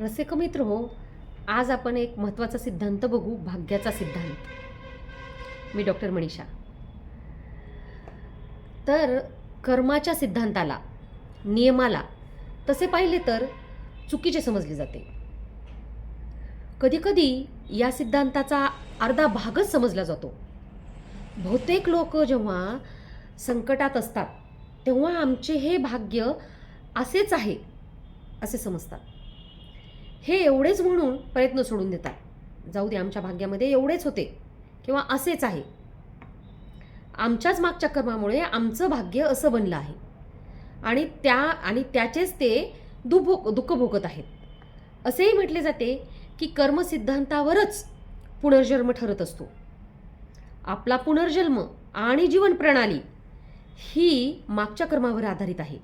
रसिक मित्र हो? आज आपण एक महत्त्वाचा सिद्धांत बघू भाग्याचा सिद्धांत. मी डॉक्टर मनीषा. तर कर्माच्या सिद्धांताला नियमाला तसे पाहिले तर चुकीचे समजले जाते. कधीकधी या सिद्धांताचा अर्धा भागच समजला जातो. बहुतेक लोक जेव्हा संकटात असतात तेव्हा आमचे हे भाग्य असेच आहे असे समजतात. हे एवढेच म्हणून प्रयत्न सोडून देतात. जाऊ दे आमच्या भाग्यामध्ये एवढेच होते. किंवा असेच आहे. आमच्याच मागच्या कर्मामुळे आमचं भाग्य असं बनलं आहे. आणि त्या आणि त्याचेच ते दुभोग दुःख भोगत आहेत. असेही म्हटले जाते की कर्मसिद्धांतावरच पुनर्जन्म ठरत असतो. आपला पुनर्जन्म आणि जीवन प्रणाली ही मागच्या कर्मावर आधारित आहे.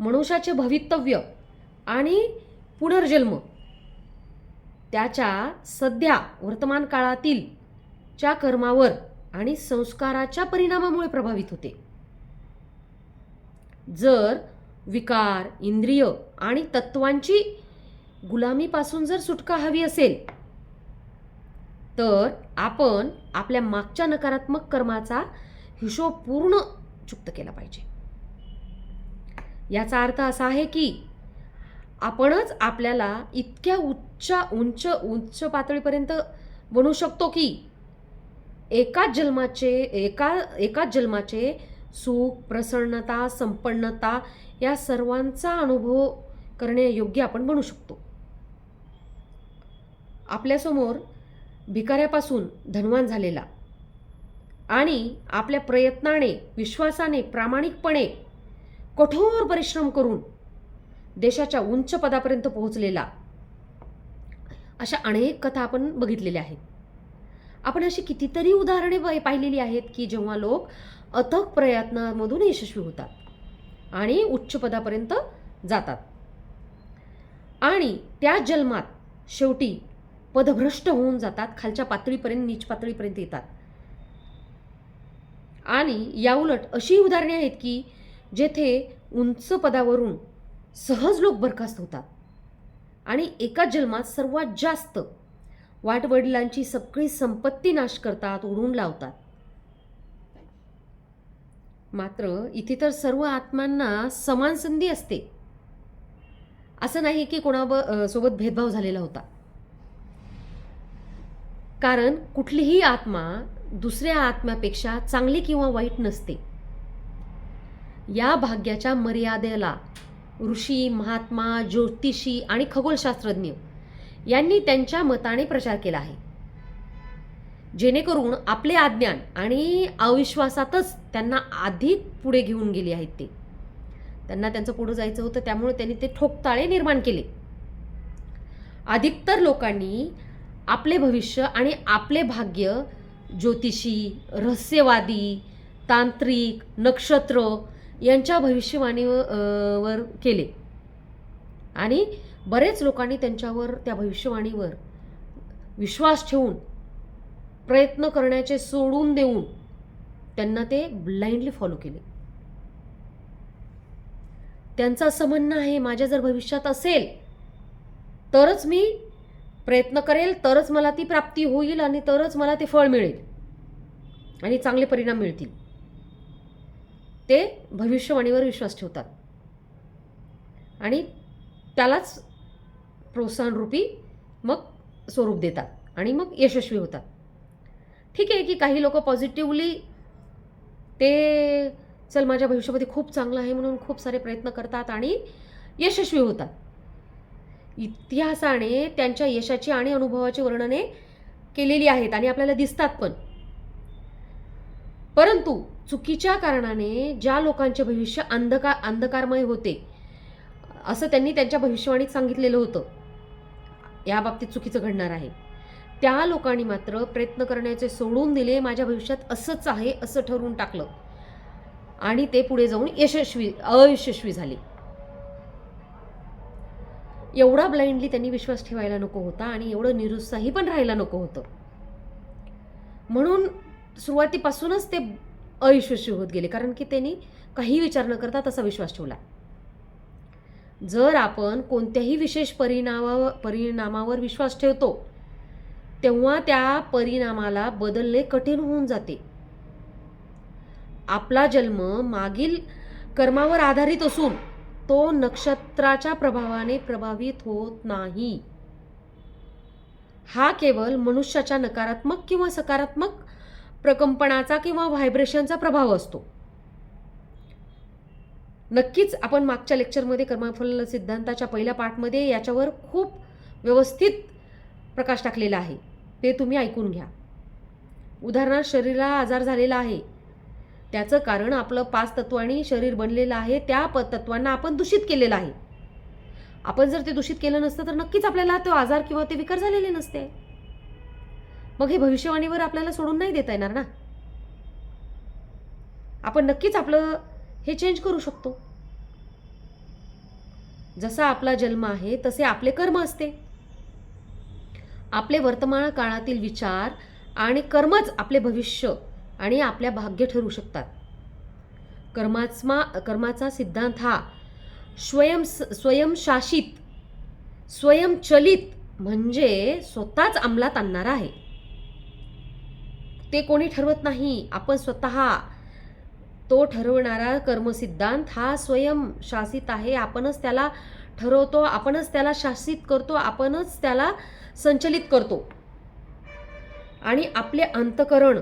मनुष्याचे भवितव्य आणि पुनर्जन्म. त्याच्या सध्या वर्तमान काळातील च्या कर्मावर आणि संस्काराच्या परिणामामुळे प्रभावित होते. जर विकार इंद्रिय आणि तत्वांची गुलामीपासून जर सुटका हवी असेल तर आपण आपल्या मागच्या नकारात्मक कर्माचा हिशोब पूर्ण चुक्त केला पाहिजे. याचा अर्थ असा आहे की आपणच आपल्याला इतक्या उच्च उंच उच्च पातळीपर्यंत बनू शकतो की एकाच जन्माचे एका एकाच जन्माचे सुख प्रसन्नता संपन्नता या सर्वांचा अनुभव करण्यायोग्य आपण बनू शकतो. आपल्यासमोर भिकाऱ्यापासून धनवान झालेला आणि आपल्या प्रयत्नाने विश्वासाने प्रामाणिकपणे कठोर परिश्रम करून देशाच्या उंच पदापर्यंत पोहोचलेला अशा अनेक कथा आपण बघितलेल्या आहेत. आपण अशी कितीतरी उदाहरणे पाहिलेली आहेत की जेव्हा लोक अथक प्रयत्नामधून यशस्वी होतात आणि उच्च पदापर्यंत जातात. आणि त्या जन्मात शेवटी पदभ्रष्ट होऊन जातात खालच्या पातळीपर्यंत नीच पातळीपर्यंत येतात. आणि याउलट अशी उदाहरणे आहेत की जेथे उंच पदावरून सहज लोक बरखास्त होतात. आणि एका जन्मात सर्वात जास्त वाटवडिलांची सगळी संपत्ती नाश करतात उडून लावतात. मात्र इथे तर सर्व आत्मांना समान संधी असते. असं नाही की कोणाब सोबत भेदभाव झालेला होता. कारण कुठलीही आत्मा दुसऱ्या आत्म्यापेक्षा चांगली किंवा वाईट नसते. या भाग्याच्या मर्यादेला ऋषी महात्मा ज्योतिषी आणि खगोलशास्त्रज्ञ यांनी त्यांच्या मताने प्रचार केला आहे. जेणेकरून आपले अज्ञान आणि अविश्वासातच त्यांना अधिक पुढे घेऊन गेले आहेत ते. त्यांना त्यांचं पुढं जायचं होतं त्यामुळे त्यांनी ते ठोकताळे निर्माण केले. अधिकतर लोकांनी आपले भविष्य आणि आपले भाग्य ज्योतिषी रहस्यवादी तांत्रिक नक्षत्र यांच्या भविष्यवाणीवर वर केले. आणि बरेच लोकांनी त्यांच्यावर त्या भविष्यवाणीवर विश्वास ठेवून प्रयत्न करण्याचे सोडून देऊन त्यांना ते ब्लाइंडली फॉलो केले. त्यांचं असं म्हणणं आहे माझ्या जर भविष्यात असेल तरच मी प्रयत्न करेल तरच मला ती प्राप्ती होईल आणि तरच मला ते फळ मिळेल. आणि चांगले परिणाम मिळतील. ते भविष्यवाणीवर विश्वास ठेवतात. आणि त्यालाच प्रोत्साहनरूपी मग स्वरूप देतात आणि मग यशस्वी होतात. ठीक आहे की काही लोक पॉझिटिव्हली ते चल माझ्या भविष्यामध्ये खूप चांगलं आहे म्हणून खूप सारे प्रयत्न करतात आणि यशस्वी होतात. इतिहासाने त्यांच्या यशाची आणि अनुभवाची वर्णने केलेली आहेत आणि आपल्याला दिसतात पण. परंतु चुकीच्या कारणाने ज्या लोकांचे भविष्य अंधकार अंधकारमय होते असं त्यांनी त्यांच्या भविष्यवाणीत सांगितलेलं होतं या बाबतीत चुकीचं घडणार आहे. त्या लोकांनी मात्र प्रयत्न करण्याचे सोडून दिले माझ्या भविष्यात असंच आहे असं ठरवून टाकलं. आणि ते पुढे जाऊन यशस्वी अयशस्वी झाले. एवढा ब्लाइंडली त्यांनी विश्वास ठेवायला नको होता आणि एवढं निरुत्साही पण राहायला नको होतं. म्हणून सुरुवातीपासूनच ते अयशस्वी होत गेले. कारण की त्यांनी काही विचार न करता तसा विश्वास ठेवला. जर आपण कोणत्याही विशेष परिणामावर परिणामावर विश्वास ठेवतो तेव्हा त्या परिणामाला बदलणे कठीण होऊन जाते. आपला जन्म मागील कर्मावर आधारित असून तो नक्षत्राच्या प्रभावाने प्रभावित होत नाही. हा केवळ मनुष्याच्या नकारात्मक किंवा सकारात्मक प्रकंपनाचा किंवा व्हायब्रेशनचा प्रभाव असतो. नक्कीच आपण मागच्या लेक्चरमध्ये कर्मफल सिद्धांताच्या पहिल्या पाठमध्ये याच्यावर खूप व्यवस्थित प्रकाश टाकलेला आहे. ते तुम्ही ऐकून घ्या. उदाहरणार्थ शरीराला आजार झालेला आहे. त्याचं कारण आपलं पाच तत्वांनी शरीर बनलेलं आहे त्या प तत्वांना आपण दूषित केलेलं आहे. आपण जर ते दूषित केलं नसतं तर नक्कीच आपल्याला तो आजार किंवा ते विकार झालेले नसते. मग हे भविष्यवाणीवर आपल्याला सोडून नाही देता येणार ना? आपण नक्कीच आपलं हे चेंज करू शकतो. जसा आपला जन्म आहे तसे आपले कर्म असते. आपले वर्तमान काळातील विचार आणि कर्मच आपले भविष्य आणि आपल्या भाग्य ठरू शकतात. कर्माचमा कर्माचा सिद्धांत हा स्वयं स्वयंशासित स्वयंचलित म्हणजे स्वतःच अंमलात आणणारा आहे. ते कोणी ठरवत नाही. आपण स्वतः तो ठरवणारा कर्मसिद्धांत हा स्वयंशासित आहे. आपणच त्याला ठरवतो आपणच त्याला शासित करतो आपणच त्याला संचलित करतो. आणि आपले अंतकरण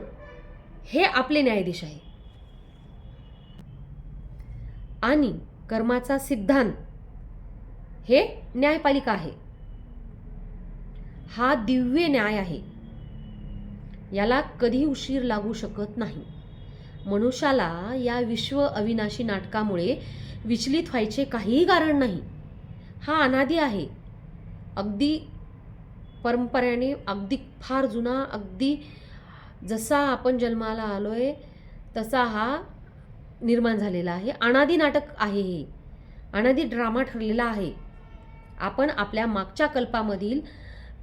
हे आपले न्यायाधीश आहे. आणि कर्माचा सिद्धांत हे न्यायपालिका आहे. हा दिव्य न्याय आहे. याला कधी उशीर लागू शकत नाही. मनुष्याला या विश्व अविनाशी नाटकामुळे विचलित व्हायचे काहीही कारण नाही. हा अनादी आहे. अगदी परंपरेने अगदी फार जुना अगदी जसा आपण जन्माला आलो आहे तसा हा निर्माण झालेला आहे. अनादी नाटक आहे हे. अनादी ड्रामा ठरलेला आहे. आपण आपल्या मागच्या कल्पामधील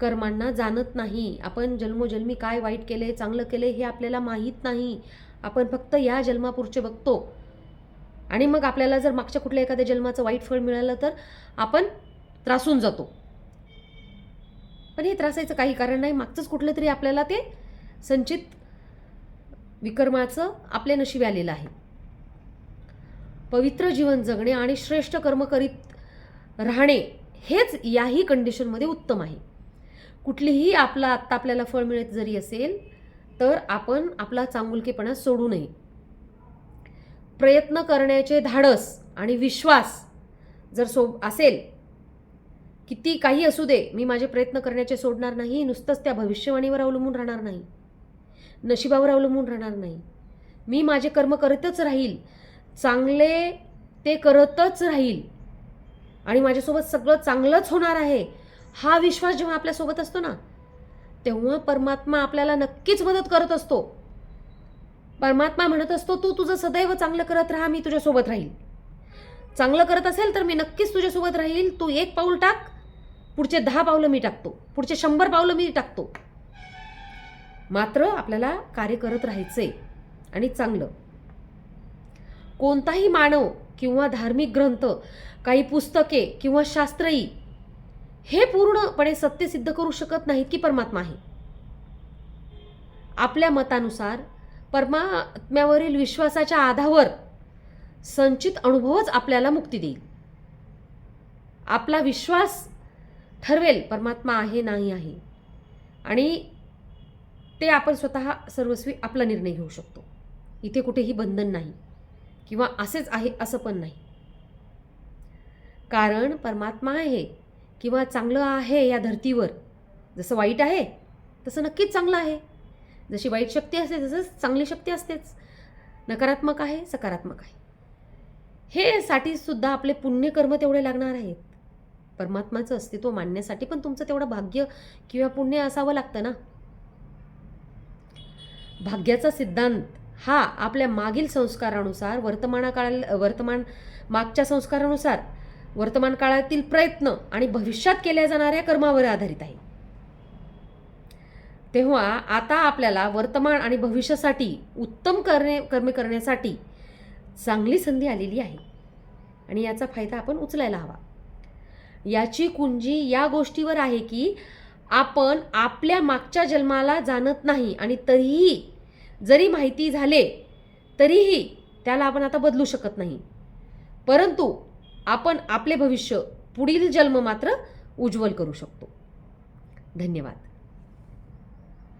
कर्मांना जाणत नाही. आपण जन्मोजन्मी काय वाईट केले चांगलं केले हे आपल्याला माहीत नाही. आपण फक्त या जन्मापुरचे बघतो. आणि मग आपल्याला जर मागच्या कुठल्या एखाद्या जन्माचं वाईट फळ मिळालं तर आपण त्रासून जातो. पण हे त्रासायचं काही कारण नाही. मागचंच कुठलं तरी आपल्याला ते संचित विकर्माचं आपल्या नशिबी आलेलं आहे. पवित्र जीवन जगणे आणि श्रेष्ठ कर्म करीत राहणे हेच याही कंडिशनमध्ये उत्तम आहे. कुठलीही आपला आत्ता आपल्याला फळ मिळत जरी असेल तर आपण आपला चांगुलकेपणा सोडू नये. प्रयत्न करण्याचे धाडस आणि विश्वास जर सो असेल किती काही असू दे मी माझे प्रयत्न करण्याचे सोडणार नाही नुसतंच त्या भविष्यवाणीवर अवलंबून राहणार नाही नशिबावर अवलंबून राहणार नाही. मी माझे कर्म करतच राहील चांगले ते करतच राहील आणि माझ्यासोबत सगळं चांगलंच होणार आहे हा विश्वास जेव्हा आपल्यासोबत असतो ना तेव्हा परमात्मा आपल्याला नक्कीच मदत करत असतो. परमात्मा म्हणत असतो तू तुझं सदैव चांगलं करत राहा मी तुझ्यासोबत राहील. चांगलं करत असेल तर मी नक्कीच तुझ्यासोबत राहील. तू एक पाऊल टाक पुढचे दहा पावलं मी टाकतो. पुढचे शंभर पावलं मी टाकतो. मात्र आपल्याला कार्य करत राहायचंय आणि चांगलं. कोणताही मानव किंवा धार्मिक ग्रंथ काही पुस्तके किंवा शास्त्रही हे पूर्णपणे सत्य सिद्ध करू शकत नाहीत की परमात्मा आहे. आपल्या मतानुसार परमात्म्यावरील विश्वासाच्या आधावर संचित अनुभवच आपल्याला मुक्ती देईल. आपला विश्वास ठरवेल परमात्मा आहे नाही आहे. आणि ते आपण स्वतः सर्वस्वी आपला निर्णय घेऊ शकतो. इथे कुठेही बंधन नाही किंवा असेच आहे असं पण नाही. कारण परमात्मा आहे. किंवा चांगलं आहे या धर्तीवर जसं वाईट आहे तसं नक्कीच चांगलं आहे. जशी वाईट शक्ती असते तसंच चांगली शक्ती असतेच. नकारात्मक आहे सकारात्मक आहे. हे साठीसुद्धा आपले पुण्यकर्म तेवढे लागणार आहेत. परमात्माचं अस्तित्व मानण्यासाठी पण तुमचं तेवढं भाग्य किंवा पुण्य असावं लागतं ना? भाग्याचा सिद्धांत हा आपल्या मागील संस्कारानुसार वर्तमानाकाळ वर्तमान मागच्या संस्कारानुसार वर्तमान काळातील प्रयत्न आणि भविष्यात केल्या जाणाऱ्या कर्मावर आधारित आहे. तेव्हा आता आपल्याला वर्तमान आणि भविष्यासाठी उत्तम करणे कर्मे करण्यासाठी चांगली संधी आलेली आहे. आणि याचा फायदा आपण उचलायला हवा. याची कुंजी या गोष्टीवर आहे की आपण आपल्या मागच्या जन्माला जाणत नाही आणि तरीही जरी माहिती झाले तरीही त्याला आपण आता बदलू शकत नाही. परंतु आपण आपले भविष्य पुढील जन्म मात्र उज्ज्वल करू शकतो. धन्यवाद.